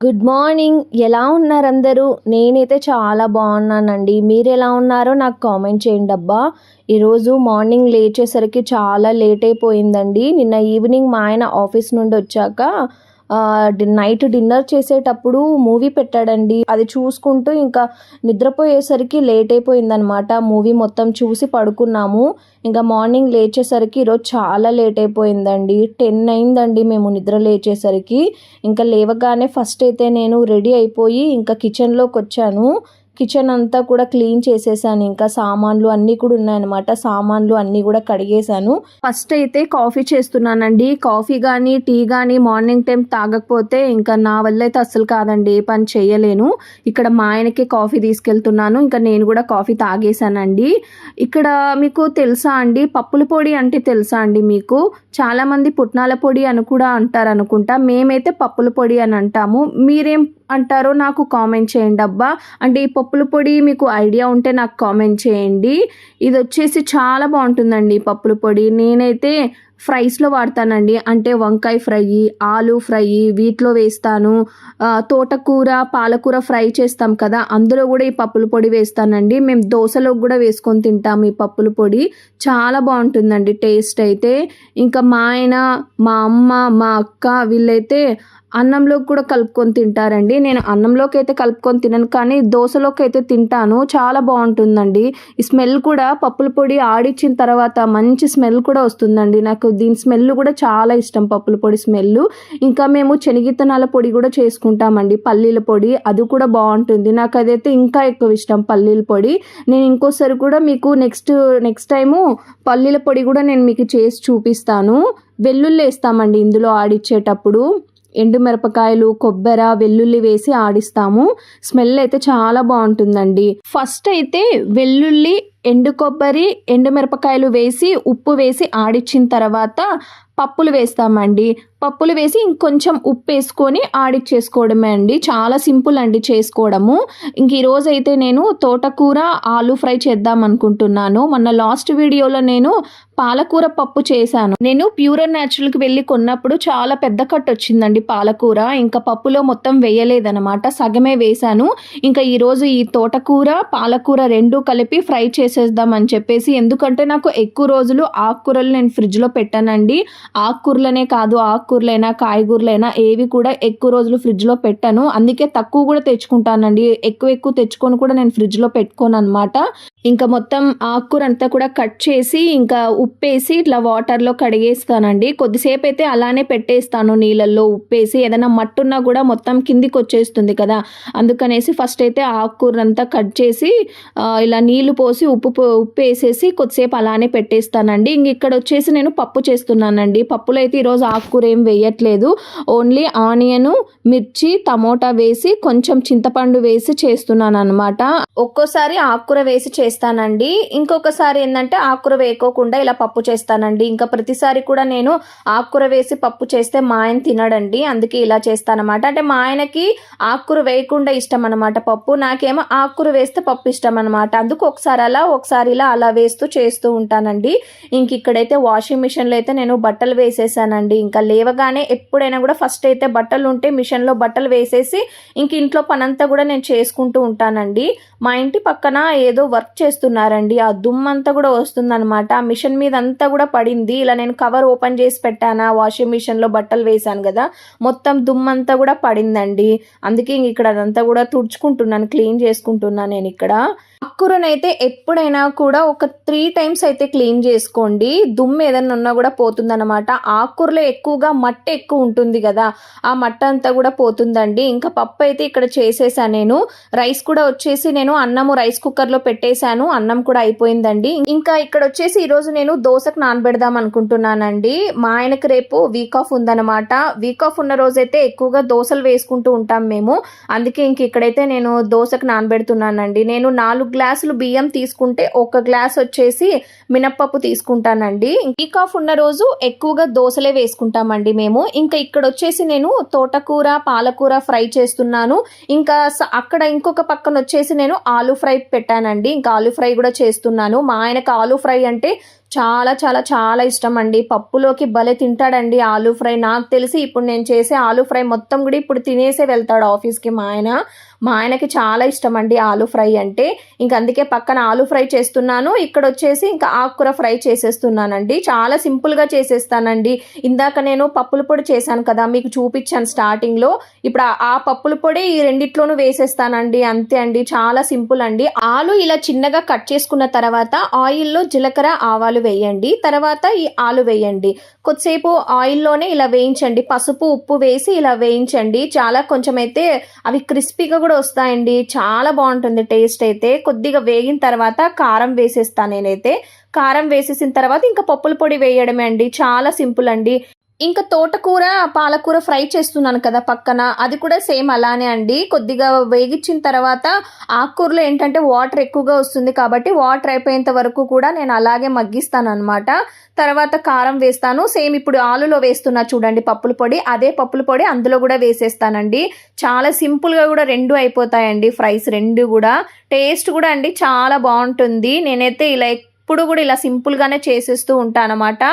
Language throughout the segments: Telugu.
Good morning. ఎలా ఉన్నారు అందరూ? నేనైతే చాలా బాగున్నానండి. మీరు ఎలా ఉన్నారో నాకు కామెంట్ చేయండి అబ్బా. ఈరోజు మార్నింగ్ లేచేసరికి చాలా లేట్ అయిపోయిందండి. నిన్న ఈవినింగ్ మా ఆయన ఆఫీస్ నుండి వచ్చాక నైట్ డిన్నర్ చేసేటప్పుడు మూవీ పెట్టాడండి. అది చూసుకుంటూ ఇంకా నిద్రపోయేసరికి లేట్ అయిపోయిందనమాట. మూవీ మొత్తం చూసి పడుకున్నాము. ఇంకా మార్నింగ్ లేచేసరికి ఈరోజు చాలా లేట్ అయిపోయిందండి. టెన్ అయిందండి మేము నిద్ర లేచేసరికి. ఇంకా లేవగానే ఫస్ట్ అయితే నేను రెడీ అయిపోయి ఇంకా కిచెన్లోకి వచ్చాను. కిచెన్ అంతా కూడా క్లీన్ చేసేసాను. ఇంకా సామాన్లు అన్నీ కూడా ఉన్నాయన్నమాట. సామాన్లు అన్నీ కూడా కడిగేశాను. ఫస్ట్ అయితే కాఫీ చేస్తున్నానండి. కాఫీ కానీ టీ కానీ మార్నింగ్ టైం తాగకపోతే ఇంకా నా వల్ల అయితే అస్సలు కాదండి. ఏ పని చేయలేను. ఇక్కడ మా ఆయనకి కాఫీ తీసుకెళ్తున్నాను. ఇంకా నేను కూడా కాఫీ తాగేశానండి. ఇక్కడ మీకు తెలుసా అండి? పప్పుల పొడి అంటే తెలుసా అండి మీకు? చాలామంది పుట్నాల పొడి అని కూడా అంటారు అనుకుంటా మేమైతే పప్పుల పొడి అని అంటాము. మీరేం అంటారో నాకు కామెంట్ చేయండి అబ్బా. అంటే ఈ పప్పుల పొడి మీకు ఐడియా ఉంటే నాకు కామెంట్ చేయండి. ఇది వచ్చేసి చాలా బాగుంటుందండి పప్పుల పొడి. నేనైతే ఫ్రైస్లో వాడతానండి. అంటే వంకాయ ఫ్రై ఆలు ఫ్రై వీటిలో వేస్తాను. తోటకూర పాలకూర ఫ్రై చేస్తాం కదా అందులో కూడా ఈ పప్పుల పొడి వేస్తానండి. మేము దోశలో కూడా వేసుకొని తింటాము ఈ పప్పుల పొడి. చాలా బాగుంటుందండి టేస్ట్ అయితే. ఇంకా మా ఆయన మా అమ్మ మా అక్క వీళ్ళైతే అన్నంలోకి కూడా కలుపుకొని తింటారండి. నేను అన్నంలోకి అయితే కలుపుకొని తినను కానీ దోశలోకి అయితే తింటాను. చాలా బాగుంటుందండి. ఈ స్మెల్ కూడా పప్పుల పొడి ఆడిచ్చిన తర్వాత మంచి స్మెల్ కూడా వస్తుందండి. నాకు దీని స్మెల్ కూడా చాలా ఇష్టం పప్పుల పొడి స్మెల్. ఇంకా మేము శనగిత్తనాల పొడి కూడా చేసుకుంటామండి పల్లీల పొడి. అది కూడా బాగుంటుంది. నాకు అదైతే ఇంకా ఎక్కువ ఇష్టం పల్లీల పొడి. నేను ఇంకోసారి కూడా మీకు నెక్స్ట్ నెక్స్ట్ టైము పల్లీల పొడి కూడా నేను మీకు చేసి చూపిస్తాను. వెల్లుల్లి వేస్తామండి ఇందులో ఆడిచ్చేటప్పుడు. ఎండుమిరపకాయలు కొబ్బరి వెల్లుల్లి వేసి ఆడిస్తాము. స్మెల్ అయితే చాలా బాగుంటుందండి. ఫస్ట్ అయితే వెల్లుల్లి ఎండు కొబ్బరి ఎండుమిరపకాయలు వేసి ఉప్పు వేసి ఆడిచ్చిన తర్వాత పప్పులు వేస్తామండి. పప్పులు వేసి ఇంకొంచెం ఉప్పు వేసుకొని ఆడిచ్చేసుకోవడమే అండి. చాలా సింపుల్ అండి చేసుకోవడము. ఇంక ఈరోజు అయితే నేను తోటకూర ఆలు ఫ్రై చేద్దాం అనుకుంటున్నాను. మొన్న లాస్ట్ వీడియోలో నేను పాలకూర పప్పు చేశాను. నేను ప్యూర్ అండ్ న్యాచురల్కి వెళ్ళి కొన్నప్పుడు చాలా పెద్ద కట్ వచ్చిందండి పాలకూర. ఇంకా పప్పులో మొత్తం వేయలేదనమాట సగమే వేశాను. ఇంకా ఈరోజు ఈ తోటకూర పాలకూర రెండు కలిపి ఫ్రై చేసి చేసేద్దామని చెప్పేసి ఎందుకంటే నాకు ఎక్కువ రోజులు ఆకుకూరలు నేను ఫ్రిడ్జ్లో పెట్టానండి. ఆకుకూరలనే కాదు ఆకుకూరలైనా కాయగూరలైనా ఏవి కూడా ఎక్కువ రోజులు ఫ్రిడ్జ్లో పెట్టాను. అందుకే తక్కువ కూడా తెచ్చుకుంటానండి. ఎక్కువ ఎక్కువ తెచ్చుకొని కూడా నేను ఫ్రిడ్జ్లో పెట్టుకోను అనమాట ఇంకా మొత్తం ఆకుకూర అంతా కూడా కట్ చేసి ఇంకా ఉప్పేసి ఇట్లా వాటర్లో కడిగేస్తానండి. కొద్దిసేపు అయితే అలానే పెట్టేస్తాను నీళ్ళల్లో ఉప్పేసి. ఏదైనా మట్టున్నా కూడా మొత్తం కిందికి వచ్చేస్తుంది కదా. అందుకనేసి ఫస్ట్ అయితే ఆకుకూర అంతా కట్ చేసి ఇలా నీళ్ళు పోసి ఉప్పు ఉప్పు వేసేసి కొద్దిసేపు అలానే పెట్టేస్తానండి. ఇంక ఇక్కడ వచ్చేసి నేను పప్పు చేస్తున్నానండి. పప్పులో అయితే ఈరోజు ఆకుకూర ఏం వేయట్లేదు. ఓన్లీ ఆనియన్ మిర్చి టమోటా వేసి కొంచెం చింతపండు వేసి చేస్తున్నాను అనమాట ఒక్కోసారి ఆకుకూర వేసి చేస్తానండి. ఇంకొకసారి ఏంటంటే ఆకుకూర వేయకోకుండా ఇలా పప్పు చేస్తానండి. ఇంకా ప్రతిసారి కూడా నేను ఆకుకూర వేసి పప్పు చేస్తే మా ఆయన తినడండి. అందుకే ఇలా చేస్తానమాట అంటే మా ఆయనకి ఆకుకూర వేయకుండా ఇష్టం అనమాట పప్పు. నాకేమో ఆకుకూర వేస్తే పప్పు ఇష్టం అనమాట అందుకు ఒకసారి అలా ఒకసారి ఇలా అలా వేస్తూ చేస్తూ ఉంటానండి. ఇంక ఇక్కడైతే వాషింగ్ మిషన్లో అయితే నేను బట్టలు వేసేసానండి. ఇంకా లేవగానే ఎప్పుడైనా కూడా ఫస్ట్ అయితే బట్టలు ఉంటే మిషన్లో బట్టలు వేసేసి ఇంక ఇంట్లో పనంతా కూడా నేను చేసుకుంటూ ఉంటానండి. మా ఇంటి పక్కన ఏదో వర్క్ చేస్తున్నారండి. ఆ దుమ్మంతా కూడా వస్తుందనమాట ఆ మిషన్ మీద అంతా కూడా పడింది. ఇలా నేను కవర్ ఓపెన్ చేసి పెట్టాను? వాషింగ్ మిషన్లో బట్టలు వేశాను కదా. మొత్తం దుమ్మంతా కూడా పడిందండి. అందుకే ఇక్కడ అదంతా కూడా తుడుచుకుంటున్నాను. క్లీన్ చేసుకుంటున్నాను నేను ఇక్కడ. ఆకుకూరనైతే ఎప్పుడైనా కూడా ఒక త్రీ టైమ్స్ అయితే క్లీన్ చేసుకోండి. దుమ్ము ఏదైనా ఉన్నా కూడా పోతుందన్నమాట. ఆకుకూరలో ఎక్కువగా మట్టి ఎక్కువ ఉంటుంది కదా ఆ మట్ట అంతా కూడా పోతుందండి. ఇంకా పప్పు అయితే ఇక్కడ చేసేసాను నేను. రైస్ కూడా వచ్చేసి నేను అన్నము రైస్ కుక్కర్లో పెట్టేశాను. అన్నం కూడా అయిపోయిందండి. ఇంకా ఇక్కడ వచ్చేసి ఈరోజు నేను దోశకు నానబెడదాం అనుకుంటున్నానండి. మా ఆయనకు రేపు వీక్ ఆఫ్ ఉందన్నమాట. వీక్ ఆఫ్ ఉన్న రోజైతే ఎక్కువగా దోశలు వేసుకుంటూ ఉంటాం మేము. అందుకే ఇంక ఇక్కడైతే నేను దోశకు నానబెడుతున్నానండి. నేను నాలుగు గ్లాసులు బియ్యం తీసుకుంటే ఒక గ్లాస్ వచ్చేసి మినప్పప్పు తీసుకుంటానండి. వీక్ ఆఫ్ ఉన్న రోజు ఎక్కువగా దోశలే వేసుకుంటామండి మేము. ఇంకా ఇక్కడ వచ్చేసి నేను తోటకూర పాలకూర ఫ్రై చేస్తున్నాను. ఇంకా అక్కడ ఇంకొక పక్కన వచ్చేసి నేను ఆలు ఫ్రై పెట్టానండి. ఇంకా ఆలు ఫ్రై కూడా చేస్తున్నాను. మా ఆయనకు ఆలు ఫ్రై అంటే చాలా చాలా చాలా ఇష్టం అండి పప్పులోకి భలే తింటాడండి ఆలూ ఫ్రై. నాకు తెలిసి ఇప్పుడు నేను చేసే ఆలూ ఫ్రై మొత్తం కూడా ఇప్పుడు తినేసే వెళ్తాడు ఆఫీస్కి మా ఆయన. మా ఆయనకి చాలా ఇష్టం అండి ఆలు ఫ్రై అంటే. ఇంక అందుకే పక్కన ఆలు ఫ్రై చేస్తున్నాను. ఇక్కడ వచ్చేసి ఇంకా ఆకుకూర ఫ్రై చేసేస్తున్నానండి. చాలా సింపుల్గా చేసేస్తానండి. ఇందాక నేను పప్పుల పొడి చేశాను కదా మీకు చూపించాను స్టార్టింగ్లో. ఇప్పుడు ఆ- ఆ పప్పుల పొడి ఈ రెండిట్లోనూ వేసేస్తానండి. అంతే అండి చాలా సింపుల్ అండి. ఆలు ఇలా చిన్నగా కట్ చేసుకున్న తర్వాత ఆయిల్లో జీలకర్ర ఆవాలు వేయండి. తర్వాత ఈ ఆలు వేయండి. కొద్దిసేపు ఆయిల్లోనే ఇలా వేయించండి. పసుపు ఉప్పు వేసి ఇలా వేయించండి. చాలా కొంచెం అయితే అవి క్రిస్పీగా కూడా వస్తాయండి. చాలా బాగుంటుంది టేస్ట్ అయితే. కొద్దిగా వేగిన తర్వాత కారం వేసేస్తాను నేనైతే. కారం వేసేసిన తర్వాత ఇంకా పప్పుల పొడి వేయడమే అండి. చాలా సింపుల్ అండి. ఇంకా తోటకూర పాలకూర ఫ్రై చేస్తున్నాను కదా పక్కన. అది కూడా సేమ్ అలానే అండి. కొద్దిగా వేగించిన తర్వాత ఆకుకూరలో ఏంటంటే వాటర్ ఎక్కువగా వస్తుంది కాబట్టి వాటర్ అయిపోయేంత వరకు కూడా నేను అలాగే మగ్గిస్తాను అనమాట తర్వాత కారం వేస్తాను. సేమ్ ఇప్పుడు ఆలులో వేస్తున్నా చూడండి పప్పుల పొడి. అదే పప్పుల పొడి అందులో కూడా వేసేస్తానండి. చాలా సింపుల్గా కూడా రెండు అయిపోతాయండి ఫ్రైస్ రెండు కూడా. టేస్ట్ కూడా అండి చాలా బాగుంటుంది. నేనైతే ఇలా ఎప్పుడు కూడా ఇలా సింపుల్గానే చేసేస్తూ ఉంటాను అనమాట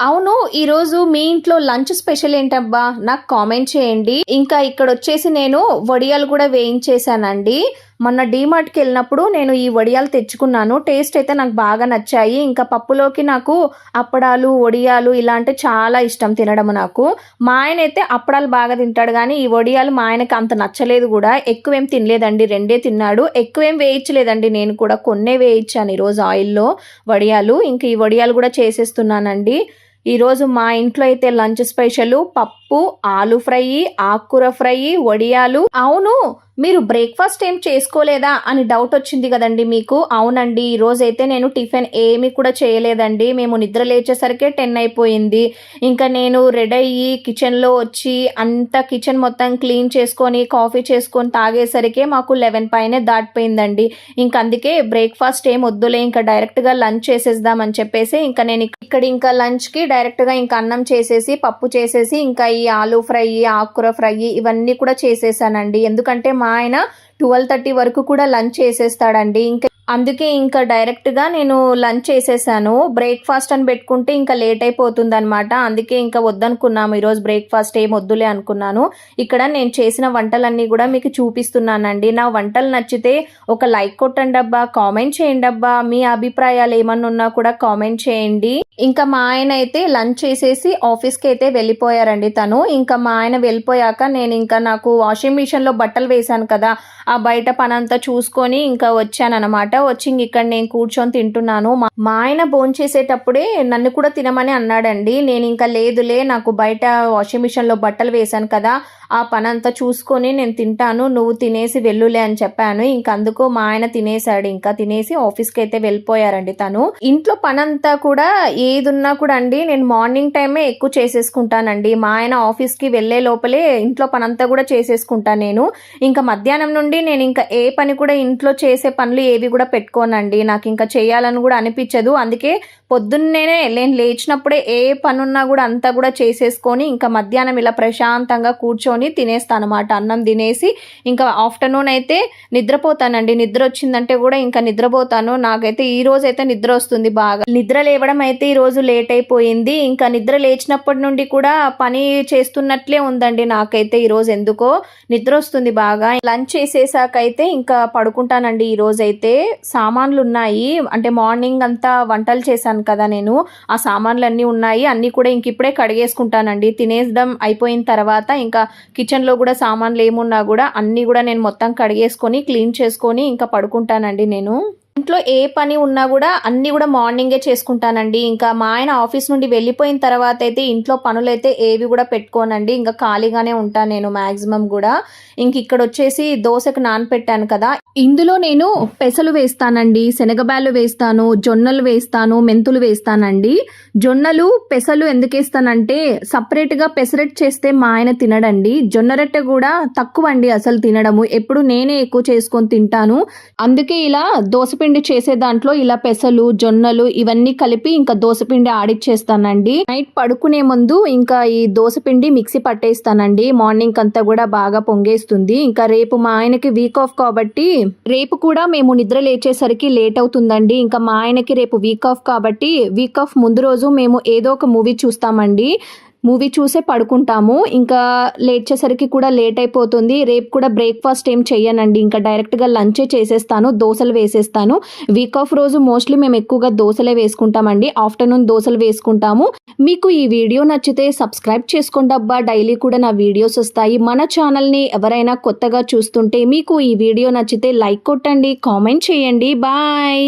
అవును ఈరోజు మీ ఇంట్లో లంచ్ స్పెషల్ ఏంటబ్బా? నాకు కామెంట్ చేయండి. ఇంకా ఇక్కడ వచ్చేసి నేను వడియాలు కూడా వేయించేశానండి. మొన్న డీమార్ట్కి వెళ్ళినప్పుడు నేను ఈ వడియాలు తెచ్చుకున్నాను. టేస్ట్ అయితే నాకు బాగా నచ్చాయి. ఇంకా పప్పులోకి నాకు అప్పడాలు వడియాలు ఇలా అంటే చాలా ఇష్టం తినడం నాకు. మా ఆయన అయితే అప్పడాలు బాగా తింటాడు కానీ ఈ వడియాలు మా ఆయనకి అంత నచ్చలేదు కూడా. ఎక్కువేం తినలేదండి. రెండే తిన్నాడు. ఎక్కువేం వేయించలేదండి. నేను కూడా కొన్నే వేయించాను ఈరోజు ఆయిల్లో వడియాలు. ఇంకా ఈ వడియాలు కూడా చేసేస్తున్నానండి. ఈరోజు మా ఇంట్లో అయితే లంచ్ స్పెషల్ పప్పు ఆలు ఫ్రై ఆకుకూర ఫ్రై వడియాలు. అవును మీరు బ్రేక్ఫాస్ట్ ఏం చేసుకోలేదా అని డౌట్ వచ్చింది కదండి మీకు? అవునండి ఈరోజు అయితే నేను టిఫిన్ ఏమీ కూడా చేయలేదండి. మేము నిద్ర లేచేసరికే టెన్ అయిపోయింది. ఇంకా నేను రెడీ అయ్యి కిచెన్లో వచ్చి అంత కిచెన్ మొత్తం క్లీన్ చేసుకొని కాఫీ చేసుకొని తాగేసరికే మాకు లెవెన్ పైనే దాటిపోయిందండి. ఇంకా అందుకే బ్రేక్ఫాస్ట్ ఏం వద్దులే ఇంకా డైరెక్ట్గా లంచ్ చేసేద్దామని చెప్పేసి ఇంకా నేను ఇక్కడ ఇంకా లంచ్కి డైరెక్ట్గా ఇంకా అన్నం చేసేసి పప్పు చేసేసి ఇంకా ఈ ఆలూ ఫ్రై ఆకుకూర ఫ్రై ఇవన్నీ కూడా చేసేసానండి. ఎందుకంటే మా ఆయన ట్వెల్వ్ థర్టీ వరకు కూడా లంచ్ చేసేస్తాడండి. ఇంకా అందుకే ఇంకా డైరెక్ట్గా నేను లంచ్ చేసేసాను. బ్రేక్ఫాస్ట్ అని పెట్టుకుంటే ఇంకా లేట్ అయిపోతుంది అనమాట అందుకే ఇంకా వద్దనుకున్నాము. ఈరోజు బ్రేక్ఫాస్ట్ ఏం వద్దులే అనుకున్నాను. ఇక్కడ నేను చేసిన వంటలన్నీ కూడా మీకు చూపిస్తున్నానండి. నా వంటలు నచ్చితే ఒక లైక్ కొట్టండి అబ్బా కామెంట్ చేయండి అబ్బా. మీ అభిప్రాయాలు ఏమన్నా ఉన్నా కూడా కామెంట్ చేయండి. ఇంకా మా ఆయన అయితే లంచ్ చేసేసి ఆఫీస్కి అయితే వెళ్ళిపోయారండి తను. ఇంకా మా ఆయన వెళ్ళిపోయాక నేను ఇంకా నాకు వాషింగ్ మిషన్లో బట్టలు వేశాను కదా. ఆ బయట పనంతా చూసుకొని ఇంకా వచ్చానమాట వచ్చి ఇక్కడ నేను కూర్చొని తింటున్నాను. మా ఆయన భోంచేసేటప్పుడే నన్ను కూడా తినమని అన్నాడండి. నేను ఇంకా లేదులే నాకు బయట వాషింగ్ మిషన్లో బట్టలు వేశాను కదా ఆ పనంతా చూసుకొని నేను తింటాను. నువ్వు తినేసి వెళ్ళులే అని చెప్పాను. ఇంకా అందుకు మా ఆయన తినేసాడు ఇంకా. తినేసి ఆఫీస్కి అయితే వెళ్ళిపోయారండి తను. ఇంట్లో పనంతా కూడా ఏది ఉన్నా కూడా అండి నేను మార్నింగ్ టైమే ఎక్కువ చేసేసుకుంటానండి. మా ఆయన ఆఫీస్కి వెళ్ళే లోపలే ఇంట్లో పనంతా కూడా చేసేసుకుంటాను నేను. ఇంకా మధ్యాహ్నం నుండి నేను ఇంకా ఏ పని కూడా ఇంట్లో చేసే పనులు ఏవి కూడా పెట్టుకోనండి. నాకు ఇంకా చేయాలని కూడా అనిపించదు. అందుకే పొద్దున్నేనే నేను లేచినప్పుడే ఏ పనున్నా కూడా అంతా కూడా చేసేసుకొని ఇంకా మధ్యాహ్నం ఇలా ప్రశాంతంగా కూర్చొని తినేస్తాను అనమాట అన్నం తినేసి ఇంకా ఆఫ్టర్నూన్ అయితే నిద్రపోతానండి. నిద్ర వచ్చిందంటే కూడా ఇంకా నిద్రపోతాను. నాకైతే ఈ రోజు అయితే నిద్ర వస్తుంది బాగా. నిద్ర లేవడం అయితే ఈ రోజు లేట్ అయిపోయింది ఇంకా నిద్ర లేచినప్పటి నుండి కూడా పని చేస్తున్నట్లే ఉందండి నాకైతే ఈ రోజు ఎందుకో. నిద్ర వస్తుంది బాగా. లంచ్ చేసేసాక అయితే ఇంకా పడుకుంటానండి ఈ రోజు అయితే సామాన్లు ఉన్నాయి అంటే మార్నింగ్ అంతా వంటలు చేశాను కదా నేను. ఆ సామాన్లు అన్నీ ఉన్నాయి. అన్నీ కూడా ఇంక ఇప్పుడే కడిగేసుకుంటానండి. తినేసడం అయిపోయిన తర్వాత ఇంకా కిచెన్లో కూడా సామాన్లు ఏమున్నా కూడా అన్నీ కూడా నేను మొత్తం కడిగేసుకొని క్లీన్ చేసుకొని ఇంకా పడుకుంటానండి నేను. ఇంట్లో ఏ పని ఉన్నా కూడా అన్నీ కూడా మార్నింగే చేసుకుంటానండి. ఇంకా మా ఆయన ఆఫీస్ నుండి వెళ్ళిపోయిన తర్వాత అయితే ఇంట్లో పనులైతే ఏవి కూడా పెట్టుకోనండి. ఇంకా ఖాళీగానే ఉంటాను నేను మ్యాక్సిమం కూడా. ఇంక ఇక్కడ వచ్చేసి దోశకు నానపెట్టాను కదా. ఇందులో నేను పెసలు వేస్తానండి శనగబాలు వేస్తాను జొన్నలు వేస్తాను మెంతులు వేస్తానండి. జొన్నలు పెసలు ఎందుకు వేస్తానంటే సపరేట్గా పెసరెట్ చేస్తే మా ఆయన తినడండి. జొన్న రొట్టె కూడా తక్కువ అండి అసలు తినడము. ఎప్పుడు నేనే ఎక్కువ చేసుకొని తింటాను. అందుకే ఇలా దోశ దోసపిండి చేసే దాంట్లో ఇలా పెసలు జొన్నలు ఇవన్నీ కలిపి ఇంకా దోసపిండి ఆడిచ్చేస్తానండి. నైట్ పడుకునే ముందు ఇంకా ఈ దోసపిండి మిక్సీ పట్టేస్తానండి. మార్నింగ్ అంతా కూడా బాగా పొంగేస్తుంది. ఇంకా రేపు మా ఆయనకి వీక్ ఆఫ్ కాబట్టి రేపు కూడా మేము నిద్ర లేచేసరికి లేట్ అవుతుందండి. ఇంకా మా ఆయనకి రేపు వీక్ ఆఫ్ కాబట్టి వీక్ ఆఫ్ ముందు రోజు మేము ఏదో ఒక మూవీ చూస్తామండి. మూవీ చూసే పడుకుంటాము. ఇంకా లేచేసరికి కూడా లేట్ అయిపోతుంది. రేపు కూడా బ్రేక్ఫాస్ట్ ఏం చెయ్యనండి. ఇంకా డైరెక్ట్గా లంచే చేసేస్తాను. దోశలు వేసేస్తాను. వీక్ ఆఫ్ రోజు మోస్ట్లీ మేము ఎక్కువగా దోశలే వేసుకుంటామండి. ఆఫ్టర్నూన్ దోశలు వేసుకుంటాము. మీకు ఈ వీడియో నచ్చితే సబ్స్క్రైబ్ చేసుకోండి అబ్బా. డైలీ కూడా నా వీడియోస్ వస్తాయి. మన ఛానల్ని ఎవరైనా కొత్తగా చూస్తుంటే మీకు ఈ వీడియో నచ్చితే లైక్ కొట్టండి కామెంట్ చేయండి. బాయ్!